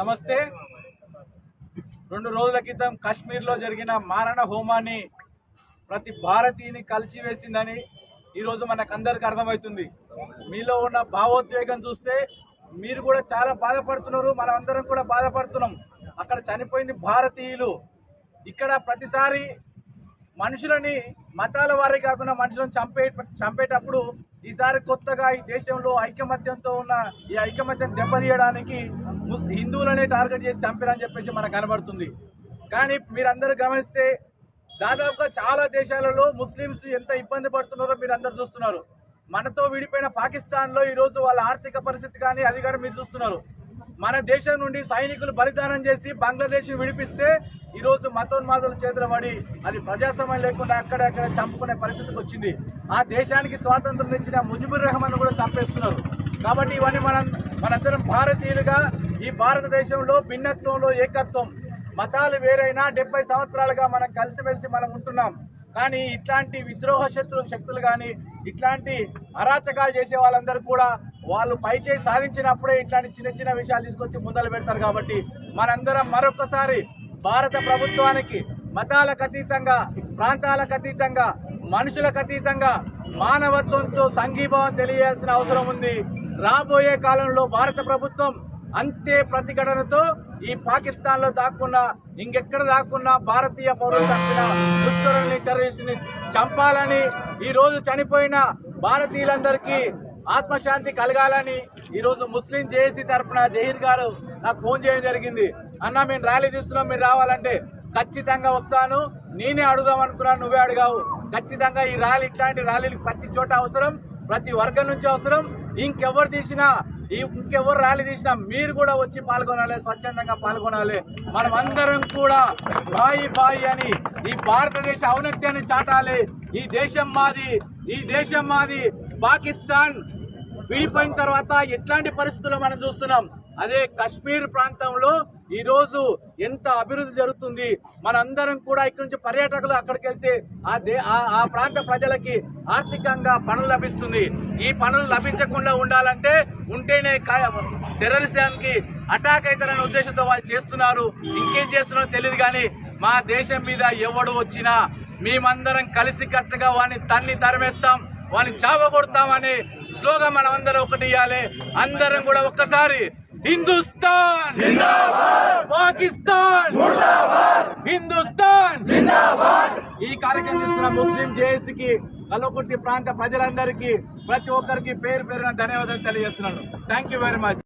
నమస్తే. రెండు రోజుల క్రితం కాశ్మీర్లో జరిగిన మారణ హోమాన్ని ప్రతి భారతీయుని కలిచివేసిందని ఈరోజు మనకు అందరికి అర్థమవుతుంది. మీలో ఉన్న భావోద్వేగం చూస్తే మీరు కూడా చాలా బాధపడుతున్నారు మనం అందరం కూడా బాధపడుతున్నాం. అక్కడ చనిపోయింది భారతీయులు ఇక్కడ ప్రతిసారి మనుషులని మతాల వారి కాకుండా మనుషులను చంపే చంపేటప్పుడు ఈసారి కొత్తగా ఈ దేశంలో ఐకమత్యంతో ఉన్న ఈ ఐకమత్యం దెబ్బతీయడానికి ముస్ హిందువులనే టార్గెట్ చేసి చంపారని చెప్పేసి మనకు కనబడుతుంది. కానీ మీరందరూ గమనిస్తే దాదాపుగా చాలా దేశాలలో ముస్లిమ్స్ ఎంత ఇబ్బంది పడుతున్నారో మీరు అందరు చూస్తున్నారు. మనతో విడిపోయిన పాకిస్తాన్లో ఈరోజు వాళ్ళ ఆర్థిక పరిస్థితి కానీ అది కానీ మీరు చూస్తున్నారు. మన దేశం నుండి సైనికులు బలిదానం చేసి బంగ్లాదేశ్ విడిపిస్తే ఈరోజు మతోన్మాదుల చేతుల పడి అది ప్రజాస్వామ్యం లేకుండా అక్కడక్కడ చంపుకునే పరిస్థితికి వచ్చింది. ఆ దేశానికి స్వాతంత్రం ఇచ్చిన ముజిబుర్ రెహమాన్ కూడా చంపేస్తున్నారు. కాబట్టి ఇవన్నీ మనం మనందరం భారతీయులుగా ఈ భారతదేశంలో భిన్నత్వంలో ఏకత్వం మతాలు వేరైనా డెబ్బై సంవత్సరాలుగా మనం కలిసిమెలిసి మనం ఉంటున్నాం. కానీ ఇట్లాంటి విద్రోహ శత్రు శక్తులు కానీ ఇట్లాంటి అరాచకాలు చేసే వాళ్ళందరూ కూడా వాళ్ళు పైచేయి సాధించినప్పుడే ఇట్లాంటి చిన్న చిన్న విషయాలు తీసుకొచ్చి ముందలు పెడతారు కాబట్టి మనందరం మరొకసారి భారత ప్రభుత్వానికి మతాలకు అతీతంగా ప్రాంతాలకు అతీతంగా మనుషులకు అతీతంగా మానవత్వంతో సంఘీభావం తెలియాల్సిన అవసరం ఉంది. రాబోయే కాలంలో భారత ప్రభుత్వం అంతే ప్రతిఘటనతో ఈ పాకిస్తాన్లో దాక్కున్నా ఇంకెక్కడ దాక్కున్నా భారతీయ పౌరులు చంపిన దుష్కరుల్ని టెర్రరిస్ట్ని చంపాలని ఈ రోజు చనిపోయిన భారతీయులందరికీ ఆత్మశాంతి కలగాలని ఈరోజు ముస్లిం జేఏసీ తరఫున జహీర్ గారు నాకు ఫోన్ చేయడం జరిగింది. అన్న మేము ర్యాలీ తీస్తున్నాం మీరు రావాలంటే ఖచ్చితంగా వస్తాను. నేనే అడుగుదాం అనుకున్నాను నువ్వే అడిగావు. ఖచ్చితంగా ఈ ర్యాలీ ఇట్లాంటి ర్యాలీలు ప్రతి చోట అవసరం ప్రతి వర్గం నుంచి అవసరం. ఇంకెవరు తీసినా ఈ ఇంకెవరు ర్యాలీ తీసినా మీరు కూడా వచ్చి పాల్గొనాలి స్వచ్ఛందంగా పాల్గొనాలి. మనం అందరం కూడా బాయి బాయి అని ఈ భారతదేశ ఔన్నత్యాన్ని చాటాలి. ఈ దేశం మాది ఈ దేశం మాది పాకిస్తాన్ విడిపోయిన తర్వాత ఎట్లాంటి పరిస్థితుల్లో మనం చూస్తున్నాం? అదే కశ్మీర్ ప్రాంతంలో ఈరోజు ఎంత అభివృద్ధి జరుగుతుంది? మనందరం కూడా ఇక్కడి నుంచి పర్యాటకులు అక్కడికి వెళ్తే ఆ దే ఆ- ఆ ప్రాంత ప్రజలకి ఆర్థికంగా పనులు లభిస్తుంది. ఈ పనులు లభించకుండా ఉండాలంటే ఉంటేనే టెర్రరిజంకి అటాక్ అవుతారనే ఉద్దేశంతో వాళ్ళు చేస్తున్నారు. ఇంకేం చేస్తున్నారో తెలియదు కానీ మా దేశం మీద ఎవడు వచ్చినా మేమందరం కలిసి కట్టుగా వాడిని తన్ని తరిమేస్తాం. వాడిని చావగొడతామని స్లోగన్ మనం అందరం ఒకటి ఇవ్వాలి అందరం కూడా ఒక్కసారి హిందుస్థాన్! పాకిస్తాన్! హిందుస్థాన్! ఈ కార్యక్రమం తీసుకున్న ముస్లిం జేఏసీకి కల్వకుర్తి ప్రాంత ప్రజలందరికీ ప్రతి ఒక్కరికి పేరు పేరున ధన్యవాదాలు తెలియజేస్తున్నాను. Thank you very much